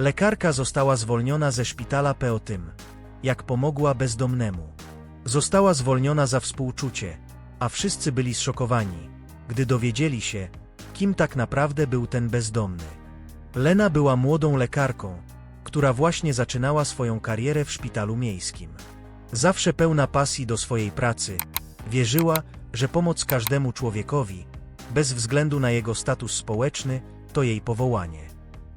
Lekarka została zwolniona ze szpitala po tym, jak pomogła bezdomnemu. Została zwolniona za współczucie, a wszyscy byli zszokowani, gdy dowiedzieli się, kim tak naprawdę był ten bezdomny. Lena była młodą lekarką, która właśnie zaczynała swoją karierę w szpitalu miejskim. Zawsze pełna pasji do swojej pracy, wierzyła, że pomoc każdemu człowiekowi, bez względu na jego status społeczny, to jej powołanie.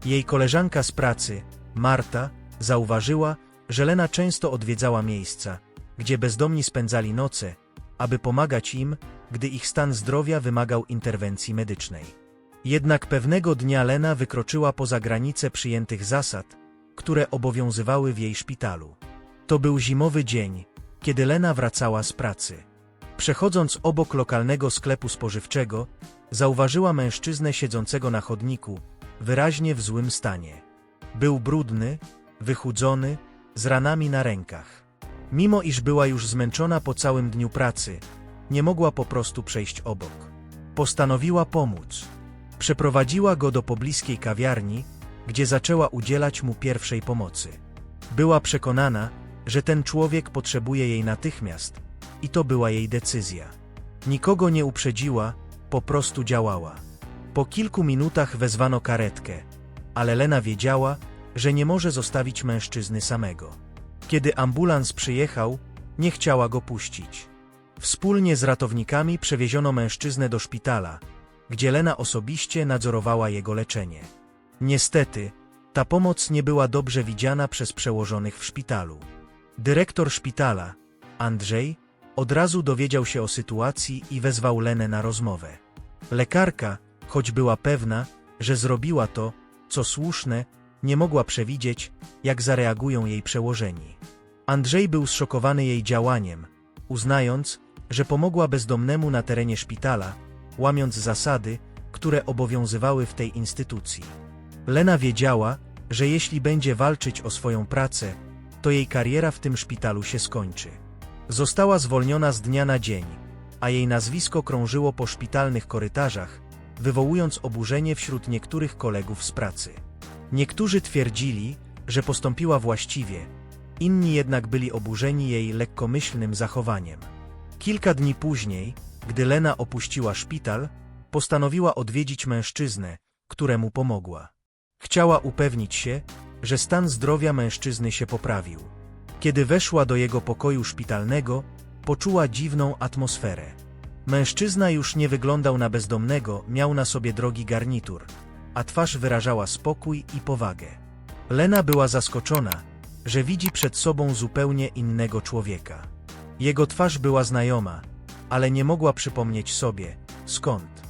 Jej koleżanka z pracy, Marta, zauważyła, że Lena często odwiedzała miejsca, gdzie bezdomni spędzali noce, aby pomagać im, gdy ich stan zdrowia wymagał interwencji medycznej. Jednak pewnego dnia Lena wykroczyła poza granice przyjętych zasad, które obowiązywały w jej szpitalu. To był zimowy dzień, kiedy Lena wracała z pracy. Przechodząc obok lokalnego sklepu spożywczego, zauważyła mężczyznę siedzącego na chodniku, wyraźnie w złym stanie. Był brudny, wychudzony, z ranami na rękach. Mimo iż była już zmęczona po całym dniu pracy, nie mogła po prostu przejść obok. Postanowiła pomóc. Przeprowadziła go do pobliskiej kawiarni, gdzie zaczęła udzielać mu pierwszej pomocy. Była przekonana, że ten człowiek potrzebuje jej natychmiast, i to była jej decyzja. Nikogo nie uprzedziła, po prostu działała. Po kilku minutach wezwano karetkę, ale Lena wiedziała, że nie może zostawić mężczyzny samego. Kiedy ambulans przyjechał, nie chciała go puścić. Wspólnie z ratownikami przewieziono mężczyznę do szpitala, gdzie Lena osobiście nadzorowała jego leczenie. Niestety, ta pomoc nie była dobrze widziana przez przełożonych w szpitalu. Dyrektor szpitala, Andrzej, od razu dowiedział się o sytuacji i wezwał Lenę na rozmowę. Lekarka, choć była pewna, że zrobiła to, co słuszne, nie mogła przewidzieć, jak zareagują jej przełożeni. Andrzej był zszokowany jej działaniem, uznając, że pomogła bezdomnemu na terenie szpitala, łamiąc zasady, które obowiązywały w tej instytucji. Lena wiedziała, że jeśli będzie walczyć o swoją pracę, to jej kariera w tym szpitalu się skończy. Została zwolniona z dnia na dzień, a jej nazwisko krążyło po szpitalnych korytarzach, wywołując oburzenie wśród niektórych kolegów z pracy. Niektórzy twierdzili, że postąpiła właściwie, inni jednak byli oburzeni jej lekkomyślnym zachowaniem. Kilka dni później, gdy Lena opuściła szpital, postanowiła odwiedzić mężczyznę, któremu pomogła. Chciała upewnić się, że stan zdrowia mężczyzny się poprawił. Kiedy weszła do jego pokoju szpitalnego, poczuła dziwną atmosferę. Mężczyzna już nie wyglądał na bezdomnego, miał na sobie drogi garnitur, a twarz wyrażała spokój i powagę. Lena była zaskoczona, że widzi przed sobą zupełnie innego człowieka. Jego twarz była znajoma, ale nie mogła przypomnieć sobie, skąd.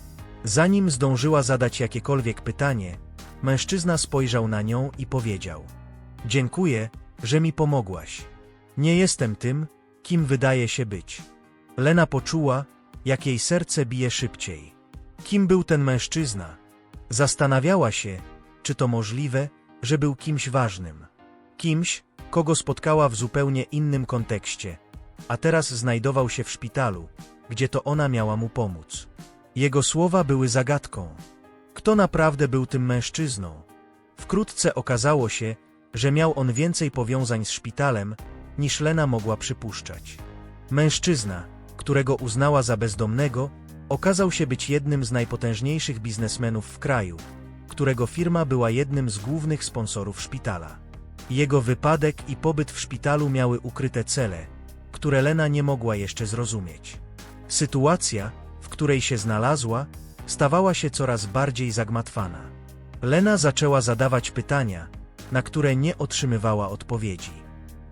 Zanim zdążyła zadać jakiekolwiek pytanie, mężczyzna spojrzał na nią i powiedział: Dziękuję, że mi pomogłaś. Nie jestem tym, kim wydaje się być. Lena poczuła, jak jej serce bije szybciej. Kim był ten mężczyzna? Zastanawiała się, czy to możliwe, że był kimś ważnym. Kimś, kogo spotkała w zupełnie innym kontekście, a teraz znajdował się w szpitalu, gdzie to ona miała mu pomóc. Jego słowa były zagadką. Kto naprawdę był tym mężczyzną? Wkrótce okazało się, że miał on więcej powiązań z szpitalem, niż Lena mogła przypuszczać. Mężczyzna, którego uznała za bezdomnego, okazał się być jednym z najpotężniejszych biznesmenów w kraju, którego firma była jednym z głównych sponsorów szpitala. Jego wypadek i pobyt w szpitalu miały ukryte cele, które Lena nie mogła jeszcze zrozumieć. Sytuacja, w której się znalazła, stawała się coraz bardziej zagmatwana. Lena zaczęła zadawać pytania, na które nie otrzymywała odpowiedzi.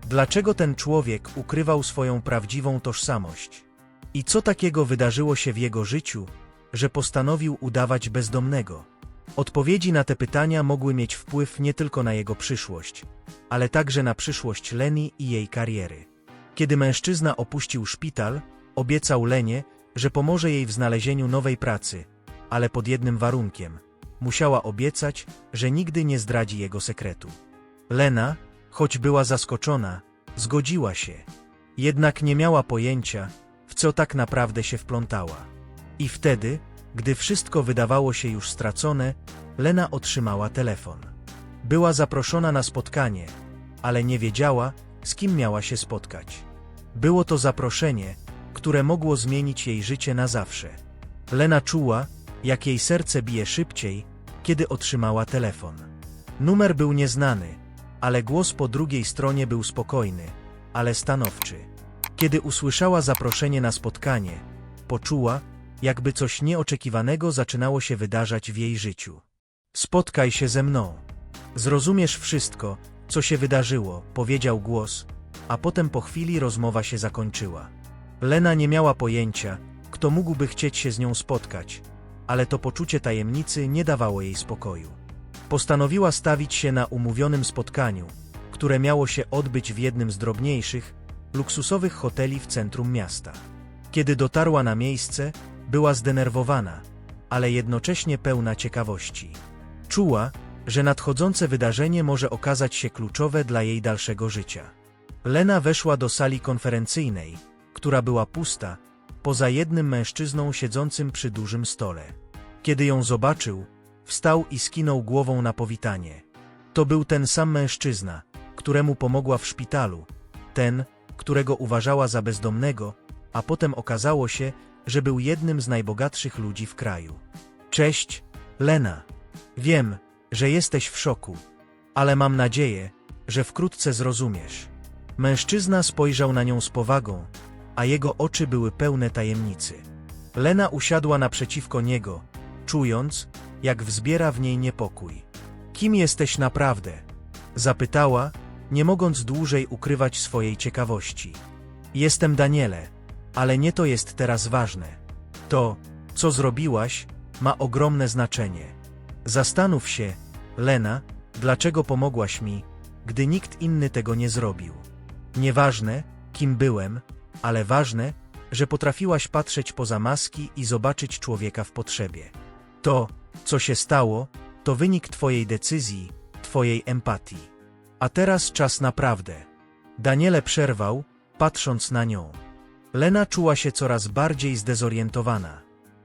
Dlaczego ten człowiek ukrywał swoją prawdziwą tożsamość? I co takiego wydarzyło się w jego życiu, że postanowił udawać bezdomnego? Odpowiedzi na te pytania mogły mieć wpływ nie tylko na jego przyszłość, ale także na przyszłość Leni i jej kariery. Kiedy mężczyzna opuścił szpital, obiecał Lenie, że pomoże jej w znalezieniu nowej pracy, ale pod jednym warunkiem. Musiała obiecać, że nigdy nie zdradzi jego sekretu. Lena, choć była zaskoczona, zgodziła się. Jednak nie miała pojęcia, w co tak naprawdę się wplątała. I wtedy, gdy wszystko wydawało się już stracone, Lena otrzymała telefon. Była zaproszona na spotkanie, ale nie wiedziała, z kim miała się spotkać. Było to zaproszenie, które mogło zmienić jej życie na zawsze. Lena czuła, jak jej serce bije szybciej, kiedy otrzymała telefon. Numer był nieznany, ale głos po drugiej stronie był spokojny, ale stanowczy. Kiedy usłyszała zaproszenie na spotkanie, poczuła, jakby coś nieoczekiwanego zaczynało się wydarzać w jej życiu. Spotkaj się ze mną. Zrozumiesz wszystko, co się wydarzyło, powiedział głos, a potem po chwili rozmowa się zakończyła. Lena nie miała pojęcia, kto mógłby chcieć się z nią spotkać, ale to poczucie tajemnicy nie dawało jej spokoju. Postanowiła stawić się na umówionym spotkaniu, które miało się odbyć w jednym z drobniejszych, luksusowych hoteli w centrum miasta. Kiedy dotarła na miejsce, była zdenerwowana, ale jednocześnie pełna ciekawości. Czuła, że nadchodzące wydarzenie może okazać się kluczowe dla jej dalszego życia. Lena weszła do sali konferencyjnej, która była pusta, poza jednym mężczyzną siedzącym przy dużym stole. Kiedy ją zobaczył, wstał i skinął głową na powitanie. To był ten sam mężczyzna, któremu pomogła w szpitalu, ten, którego uważała za bezdomnego, a potem okazało się, że był jednym z najbogatszych ludzi w kraju. Cześć, Lena. Wiem, że jesteś w szoku, ale mam nadzieję, że wkrótce zrozumiesz. Mężczyzna spojrzał na nią z powagą, a jego oczy były pełne tajemnicy. Lena usiadła naprzeciwko niego, czując, jak wzbiera w niej niepokój. Kim jesteś naprawdę? Zapytała, nie mogąc dłużej ukrywać swojej ciekawości. Jestem Daniele, ale nie to jest teraz ważne. To, co zrobiłaś, ma ogromne znaczenie. Zastanów się, Lena, dlaczego pomogłaś mi, gdy nikt inny tego nie zrobił. Nieważne, kim byłem, ale ważne, że potrafiłaś patrzeć poza maski i zobaczyć człowieka w potrzebie. To, co się stało, to wynik Twojej decyzji, Twojej empatii. A teraz czas naprawdę. Daniele przerwał, patrząc na nią. Lena czuła się coraz bardziej zdezorientowana.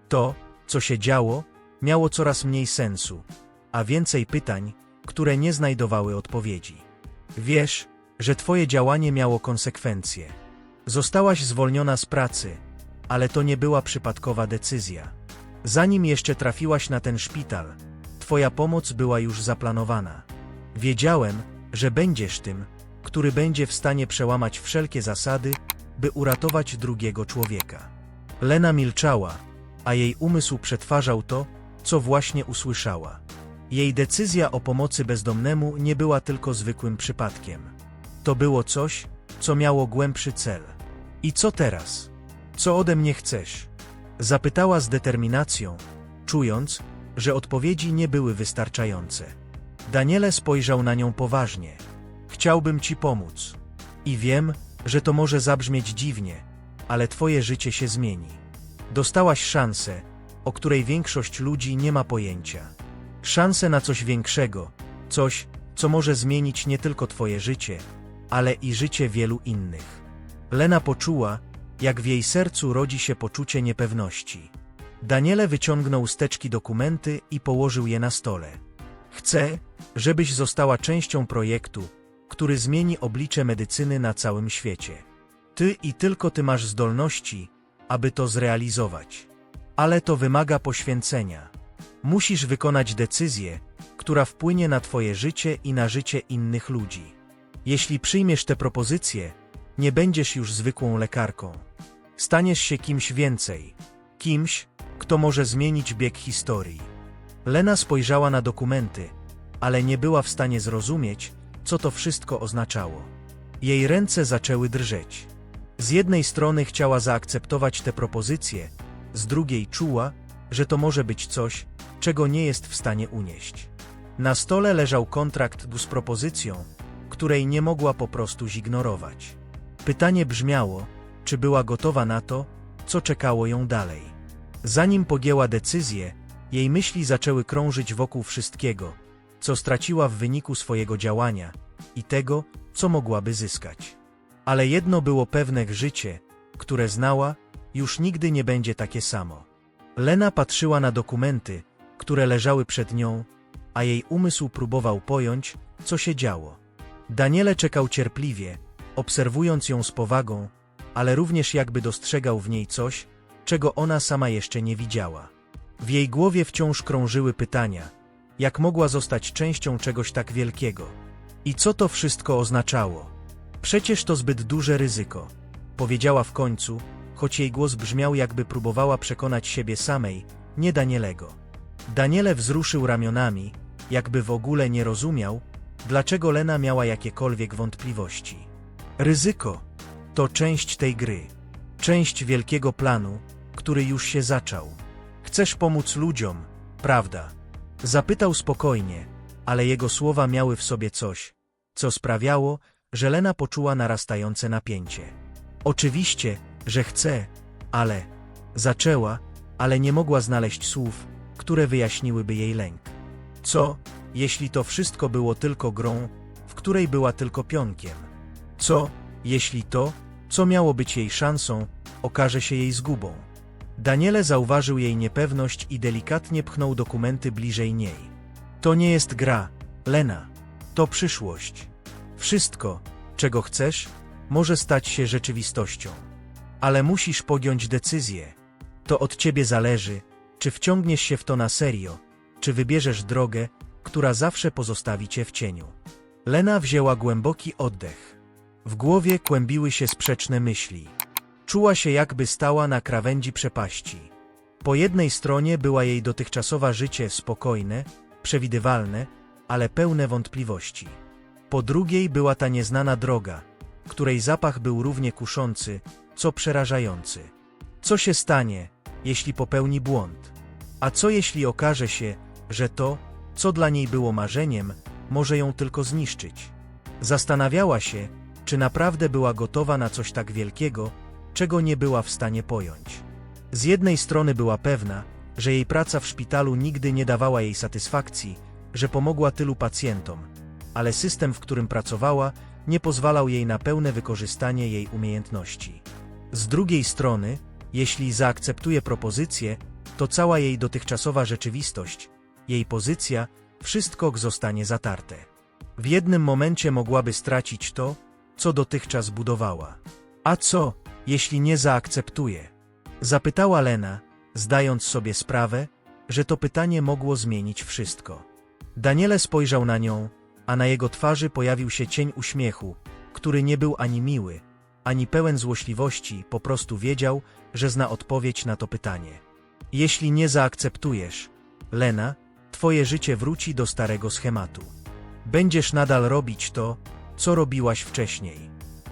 To, co się działo, miało coraz mniej sensu, a więcej pytań, które nie znajdowały odpowiedzi. Wiesz, że Twoje działanie miało konsekwencje. Zostałaś zwolniona z pracy, ale to nie była przypadkowa decyzja. Zanim jeszcze trafiłaś na ten szpital, Twoja pomoc była już zaplanowana. Wiedziałem, że będziesz tym, który będzie w stanie przełamać wszelkie zasady, by uratować drugiego człowieka. Lena milczała, a jej umysł przetwarzał to, co właśnie usłyszała. Jej decyzja o pomocy bezdomnemu nie była tylko zwykłym przypadkiem. To było coś, co miało głębszy cel. I co teraz? Co ode mnie chcesz? Zapytała z determinacją, czując, że odpowiedzi nie były wystarczające. Daniele spojrzał na nią poważnie. Chciałbym ci pomóc. I wiem, że to może zabrzmieć dziwnie, ale twoje życie się zmieni. Dostałaś szansę, o której większość ludzi nie ma pojęcia. Szansę na coś większego, coś, co może zmienić nie tylko twoje życie, ale i życie wielu innych. Lena poczuła, jak w jej sercu rodzi się poczucie niepewności. Daniele wyciągnął z teczki dokumenty i położył je na stole. Chcę, żebyś została częścią projektu, który zmieni oblicze medycyny na całym świecie. Ty i tylko ty masz zdolności, aby to zrealizować. Ale to wymaga poświęcenia. Musisz wykonać decyzję, która wpłynie na twoje życie i na życie innych ludzi. Jeśli przyjmiesz tę propozycję, nie będziesz już zwykłą lekarką. Staniesz się kimś więcej, kimś, kto może zmienić bieg historii. Lena spojrzała na dokumenty, ale nie była w stanie zrozumieć, co to wszystko oznaczało. Jej ręce zaczęły drżeć. Z jednej strony chciała zaakceptować tę propozycję, z drugiej czuła, że to może być coś, czego nie jest w stanie unieść. Na stole leżał kontrakt z propozycją, której nie mogła po prostu zignorować. Pytanie brzmiało, czy była gotowa na to, co czekało ją dalej. Zanim podjęła decyzję, jej myśli zaczęły krążyć wokół wszystkiego, co straciła w wyniku swojego działania i tego, co mogłaby zyskać. Ale jedno było pewne życie, które znała, już nigdy nie będzie takie samo. Lena patrzyła na dokumenty, które leżały przed nią, a jej umysł próbował pojąć, co się działo. Daniele czekał cierpliwie, obserwując ją z powagą, ale również jakby dostrzegał w niej coś, czego ona sama jeszcze nie widziała. W jej głowie wciąż krążyły pytania, jak mogła zostać częścią czegoś tak wielkiego i co to wszystko oznaczało. Przecież to zbyt duże ryzyko, powiedziała w końcu, choć jej głos brzmiał jakby próbowała przekonać siebie samej, nie Danielego. Daniele wzruszył ramionami, jakby w ogóle nie rozumiał, dlaczego Lena miała jakiekolwiek wątpliwości. Ryzyko to część tej gry, część wielkiego planu, który już się zaczął. Chcesz pomóc ludziom, prawda? Zapytał spokojnie, ale jego słowa miały w sobie coś, co sprawiało, że Lena poczuła narastające napięcie. Oczywiście, że chce, ale zaczęła, ale nie mogła znaleźć słów, które wyjaśniłyby jej lęk. Co, jeśli to wszystko było tylko grą, w której była tylko pionkiem? Co, jeśli to, co miało być jej szansą, okaże się jej zgubą? Daniele zauważył jej niepewność i delikatnie pchnął dokumenty bliżej niej. To nie jest gra, Lena. To przyszłość. Wszystko, czego chcesz, może stać się rzeczywistością. Ale musisz podjąć decyzję. To od ciebie zależy, czy wciągniesz się w to na serio, czy wybierzesz drogę, która zawsze pozostawi cię w cieniu. Lena wzięła głęboki oddech. W głowie kłębiły się sprzeczne myśli. Czuła się jakby stała na krawędzi przepaści. Po jednej stronie była jej dotychczasowa życie spokojne, przewidywalne, ale pełne wątpliwości. Po drugiej była ta nieznana droga, której zapach był równie kuszący, co przerażający. Co się stanie, jeśli popełni błąd? A co jeśli okaże się, że to, co dla niej było marzeniem, może ją tylko zniszczyć? Zastanawiała się, czy naprawdę była gotowa na coś tak wielkiego, czego nie była w stanie pojąć. Z jednej strony była pewna, że jej praca w szpitalu nigdy nie dawała jej satysfakcji, że pomogła tylu pacjentom, ale system, w którym pracowała, nie pozwalał jej na pełne wykorzystanie jej umiejętności. Z drugiej strony, jeśli zaakceptuje propozycję, to cała jej dotychczasowa rzeczywistość, jej pozycja, wszystko zostanie zatarte. W jednym momencie mogłaby stracić to, co dotychczas budowała. A co, jeśli nie zaakceptuje? Zapytała Lena, zdając sobie sprawę, że to pytanie mogło zmienić wszystko. Daniele spojrzał na nią, a na jego twarzy pojawił się cień uśmiechu, który nie był ani miły, ani pełen złośliwości, po prostu wiedział, że zna odpowiedź na to pytanie. Jeśli nie zaakceptujesz, Lena, twoje życie wróci do starego schematu. Będziesz nadal robić to, co robiłaś wcześniej.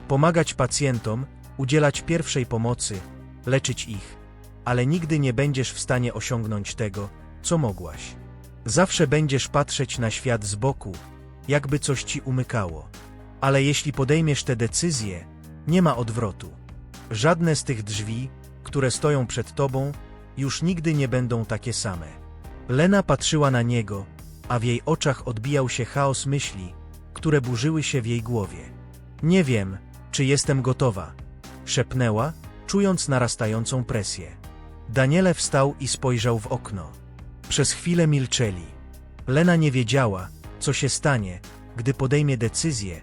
Pomagać pacjentom, udzielać pierwszej pomocy, leczyć ich, ale nigdy nie będziesz w stanie osiągnąć tego, co mogłaś. Zawsze będziesz patrzeć na świat z boku, jakby coś ci umykało. Ale jeśli podejmiesz tę decyzję, nie ma odwrotu. Żadne z tych drzwi, które stoją przed tobą, już nigdy nie będą takie same. Lena patrzyła na niego, a w jej oczach odbijał się chaos myśli, które burzyły się w jej głowie. Nie wiem, czy jestem gotowa, szepnęła, czując narastającą presję. Daniele wstał i spojrzał w okno. Przez chwilę milczeli. Lena nie wiedziała, co się stanie, gdy podejmie decyzję,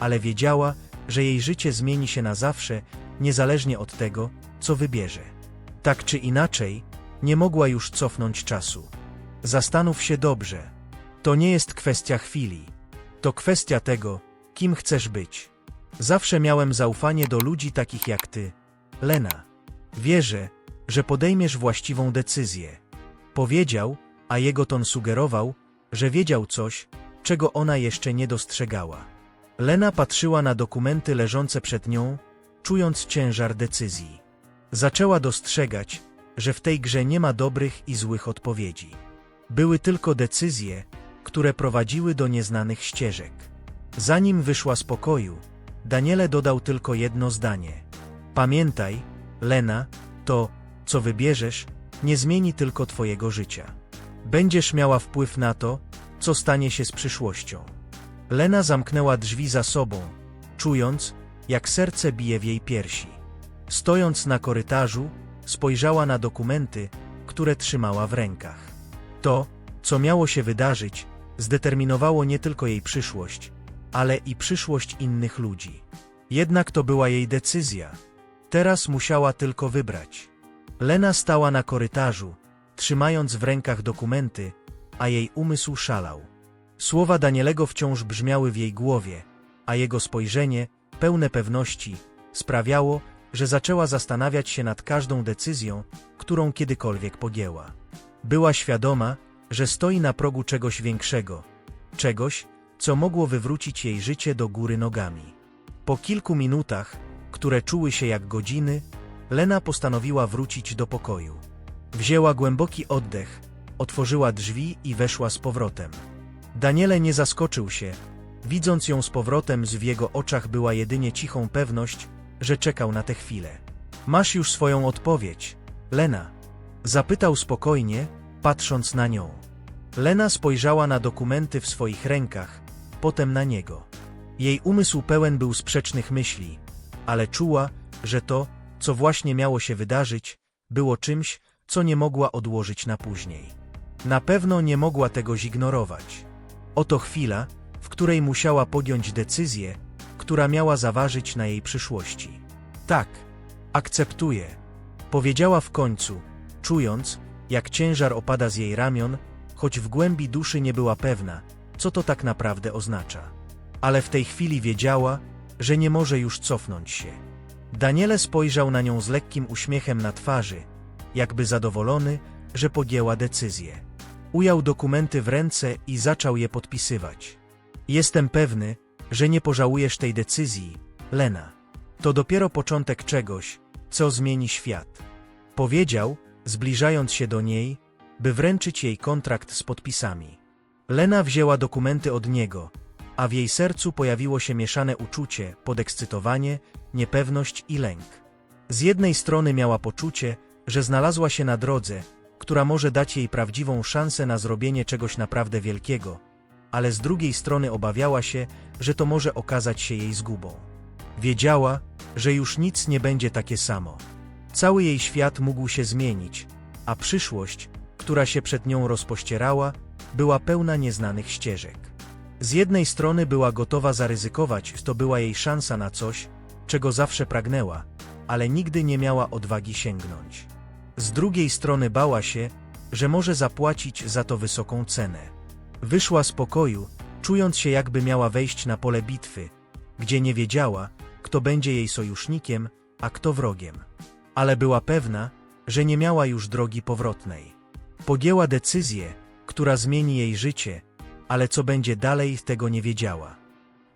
ale wiedziała, że jej życie zmieni się na zawsze, niezależnie od tego, co wybierze. Tak czy inaczej, nie mogła już cofnąć czasu. Zastanów się dobrze. To nie jest kwestia chwili. To kwestia tego, kim chcesz być. Zawsze miałem zaufanie do ludzi takich jak ty, Lena. Wierzę, że podejmiesz właściwą decyzję. Powiedział, a jego ton sugerował, że wiedział coś, czego ona jeszcze nie dostrzegała. Lena patrzyła na dokumenty leżące przed nią, czując ciężar decyzji. Zaczęła dostrzegać, że w tej grze nie ma dobrych i złych odpowiedzi. Były tylko decyzje, które prowadziły do nieznanych ścieżek. Zanim wyszła z pokoju, Daniele dodał tylko jedno zdanie. Pamiętaj, Lena, to, co wybierzesz, nie zmieni tylko twojego życia. Będziesz miała wpływ na to, co stanie się z przyszłością. Lena zamknęła drzwi za sobą, czując, jak serce bije w jej piersi. Stojąc na korytarzu, spojrzała na dokumenty, które trzymała w rękach. To, co miało się wydarzyć, zdeterminowało nie tylko jej przyszłość, ale i przyszłość innych ludzi. Jednak to była jej decyzja. Teraz musiała tylko wybrać. Lena stała na korytarzu, trzymając w rękach dokumenty, a jej umysł szalał. Słowa Danielego wciąż brzmiały w jej głowie, a jego spojrzenie, pełne pewności, sprawiało, że zaczęła zastanawiać się nad każdą decyzją, którą kiedykolwiek podjęła. Była świadoma, że stoi na progu czegoś większego, czegoś, co mogło wywrócić jej życie do góry nogami. Po kilku minutach, które czuły się jak godziny, Lena postanowiła wrócić do pokoju. Wzięła głęboki oddech, otworzyła drzwi i weszła z powrotem. Daniele nie zaskoczył się, widząc ją z powrotem, z w jego oczach była jedynie cichą pewność, że czekał na tę chwilę. Masz już swoją odpowiedź, Lena. Zapytał spokojnie, patrząc na nią. Lena spojrzała na dokumenty w swoich rękach, potem na niego. Jej umysł pełen był sprzecznych myśli, ale czuła, że to, co właśnie miało się wydarzyć, było czymś, co nie mogła odłożyć na później. Na pewno nie mogła tego zignorować. Oto chwila, w której musiała podjąć decyzję, która miała zaważyć na jej przyszłości. Tak, akceptuję, powiedziała w końcu, czując, jak ciężar opada z jej ramion, choć w głębi duszy nie była pewna, co to tak naprawdę oznacza. Ale w tej chwili wiedziała, że nie może już cofnąć się. Daniele spojrzał na nią z lekkim uśmiechem na twarzy, jakby zadowolony, że podjęła decyzję. Ujął dokumenty w ręce i zaczął je podpisywać. Jestem pewny, że nie pożałujesz tej decyzji, Lena. To dopiero początek czegoś, co zmieni świat. Powiedział, zbliżając się do niej, by wręczyć jej kontrakt z podpisami. Lena wzięła dokumenty od niego, a w jej sercu pojawiło się mieszane uczucie, podekscytowanie, niepewność i lęk. Z jednej strony miała poczucie, że znalazła się na drodze, która może dać jej prawdziwą szansę na zrobienie czegoś naprawdę wielkiego, ale z drugiej strony obawiała się, że to może okazać się jej zgubą. Wiedziała, że już nic nie będzie takie samo. Cały jej świat mógł się zmienić, a przyszłość, która się przed nią rozpościerała, była pełna nieznanych ścieżek. Z jednej strony była gotowa zaryzykować, to była jej szansa na coś, czego zawsze pragnęła, ale nigdy nie miała odwagi sięgnąć. Z drugiej strony bała się, że może zapłacić za to wysoką cenę. Wyszła z pokoju, czując się jakby miała wejść na pole bitwy, gdzie nie wiedziała, kto będzie jej sojusznikiem, a kto wrogiem. Ale była pewna, że nie miała już drogi powrotnej. Podjęła decyzję, która zmieni jej życie, ale co będzie dalej, tego nie wiedziała.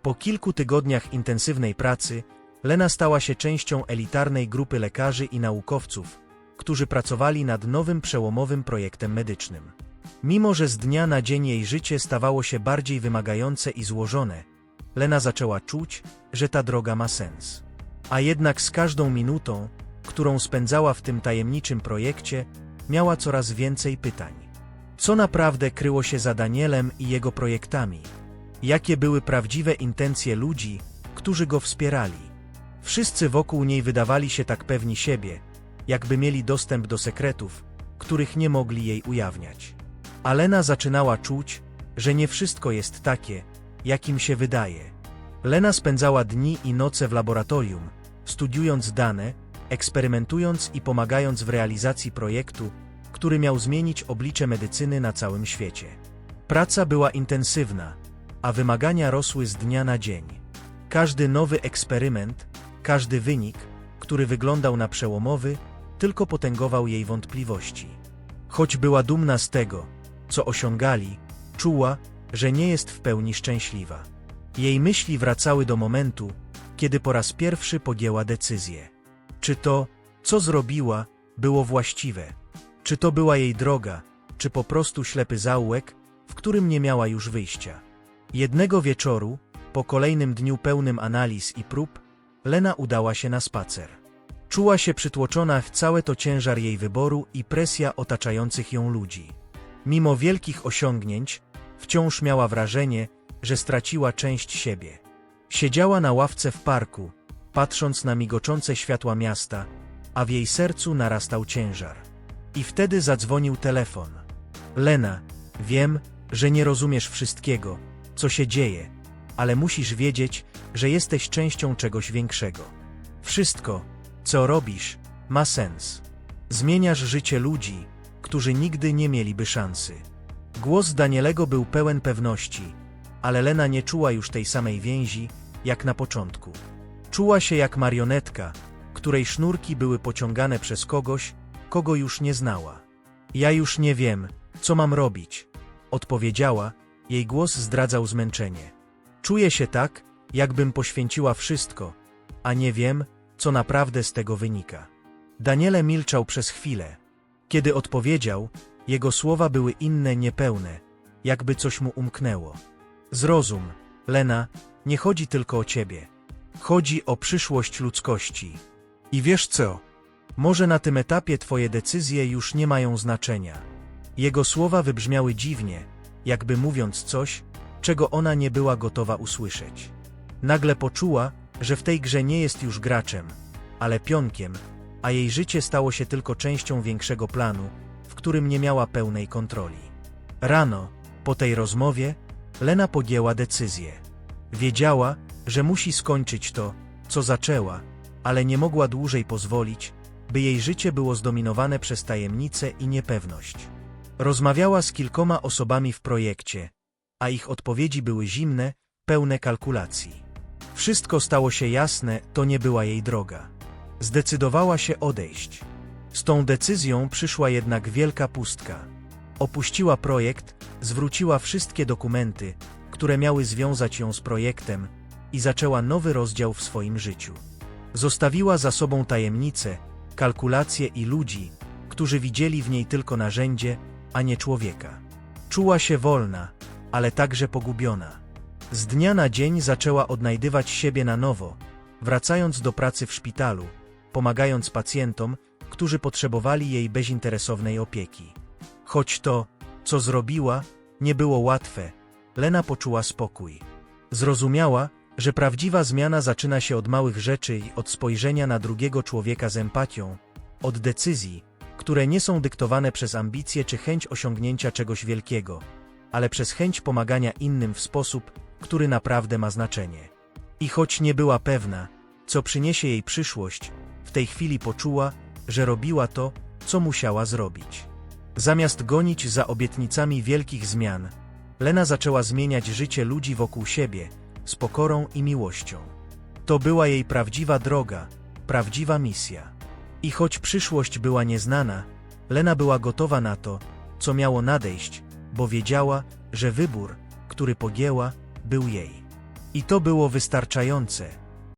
Po kilku tygodniach intensywnej pracy, Lena stała się częścią elitarnej grupy lekarzy i naukowców, którzy pracowali nad nowym przełomowym projektem medycznym. Mimo, że z dnia na dzień jej życie stawało się bardziej wymagające i złożone, Lena zaczęła czuć, że ta droga ma sens. A jednak z każdą minutą, którą spędzała w tym tajemniczym projekcie, miała coraz więcej pytań. Co naprawdę kryło się za Danielem i jego projektami? Jakie były prawdziwe intencje ludzi, którzy go wspierali? Wszyscy wokół niej wydawali się tak pewni siebie, jakby mieli dostęp do sekretów, których nie mogli jej ujawniać. Alena zaczynała czuć, że nie wszystko jest takie, jakim się wydaje. Lena spędzała dni i noce w laboratorium, studiując dane, eksperymentując i pomagając w realizacji projektu, który miał zmienić oblicze medycyny na całym świecie. Praca była intensywna, a wymagania rosły z dnia na dzień. Każdy nowy eksperyment, każdy wynik, który wyglądał na przełomowy, tylko potęgował jej wątpliwości. Choć była dumna z tego, co osiągali, czuła, że nie jest w pełni szczęśliwa. Jej myśli wracały do momentu, kiedy po raz pierwszy podjęła decyzję. Czy to, co zrobiła, było właściwe? Czy to była jej droga, czy po prostu ślepy zaułek, w którym nie miała już wyjścia? Jednego wieczoru, po kolejnym dniu pełnym analiz i prób, Lena udała się na spacer. Czuła się przytłoczona w całe to ciężar jej wyboru i presja otaczających ją ludzi. Mimo wielkich osiągnięć, wciąż miała wrażenie, że straciła część siebie. Siedziała na ławce w parku, patrząc na migoczące światła miasta, a w jej sercu narastał ciężar. I wtedy zadzwonił telefon. Lena, wiem, że nie rozumiesz wszystkiego, co się dzieje, ale musisz wiedzieć, że jesteś częścią czegoś większego. Wszystko, co robisz, ma sens. Zmieniasz życie ludzi, którzy nigdy nie mieliby szansy. Głos Danielego był pełen pewności, ale Lena nie czuła już tej samej więzi, jak na początku. Czuła się jak marionetka, której sznurki były pociągane przez kogoś, kogo już nie znała. Ja już nie wiem, co mam robić, odpowiedziała, jej głos zdradzał zmęczenie. Czuję się tak, jakbym poświęciła wszystko, a nie wiem, co naprawdę z tego wynika. Daniele milczał przez chwilę. Kiedy odpowiedział, jego słowa były inne, niepełne, jakby coś mu umknęło. Zrozum, Lena, nie chodzi tylko o ciebie. Chodzi o przyszłość ludzkości. I wiesz co? Może na tym etapie twoje decyzje już nie mają znaczenia. Jego słowa wybrzmiały dziwnie, jakby mówiąc coś, czego ona nie była gotowa usłyszeć. Nagle poczuła, że w tej grze nie jest już graczem, ale pionkiem, a jej życie stało się tylko częścią większego planu, w którym nie miała pełnej kontroli. Rano, po tej rozmowie, Lena podjęła decyzję. Wiedziała, że musi skończyć to, co zaczęła, ale nie mogła dłużej pozwolić, by jej życie było zdominowane przez tajemnicę i niepewność. Rozmawiała z kilkoma osobami w projekcie, a ich odpowiedzi były zimne, pełne kalkulacji. Wszystko stało się jasne, to nie była jej droga. Zdecydowała się odejść. Z tą decyzją przyszła jednak wielka pustka. Opuściła projekt, zwróciła wszystkie dokumenty, które miały związać ją z projektem i zaczęła nowy rozdział w swoim życiu. Zostawiła za sobą tajemnice, kalkulacje i ludzi, którzy widzieli w niej tylko narzędzie, a nie człowieka. Czuła się wolna, ale także pogubiona. Z dnia na dzień zaczęła odnajdywać siebie na nowo, wracając do pracy w szpitalu, pomagając pacjentom, którzy potrzebowali jej bezinteresownej opieki. Choć to, co zrobiła, nie było łatwe, Lena poczuła spokój. Zrozumiała, że prawdziwa zmiana zaczyna się od małych rzeczy i od spojrzenia na drugiego człowieka z empatią, od decyzji, które nie są dyktowane przez ambicje czy chęć osiągnięcia czegoś wielkiego, ale przez chęć pomagania innym w sposób, który naprawdę ma znaczenie. I choć nie była pewna, co przyniesie jej przyszłość, w tej chwili poczuła, że robiła to, co musiała zrobić. Zamiast gonić za obietnicami wielkich zmian, Lena zaczęła zmieniać życie ludzi wokół siebie z pokorą i miłością. To była jej prawdziwa droga, prawdziwa misja. I choć przyszłość była nieznana, Lena była gotowa na to, co miało nadejść, bo wiedziała, że wybór, który podjęła, był jej. I to było wystarczające,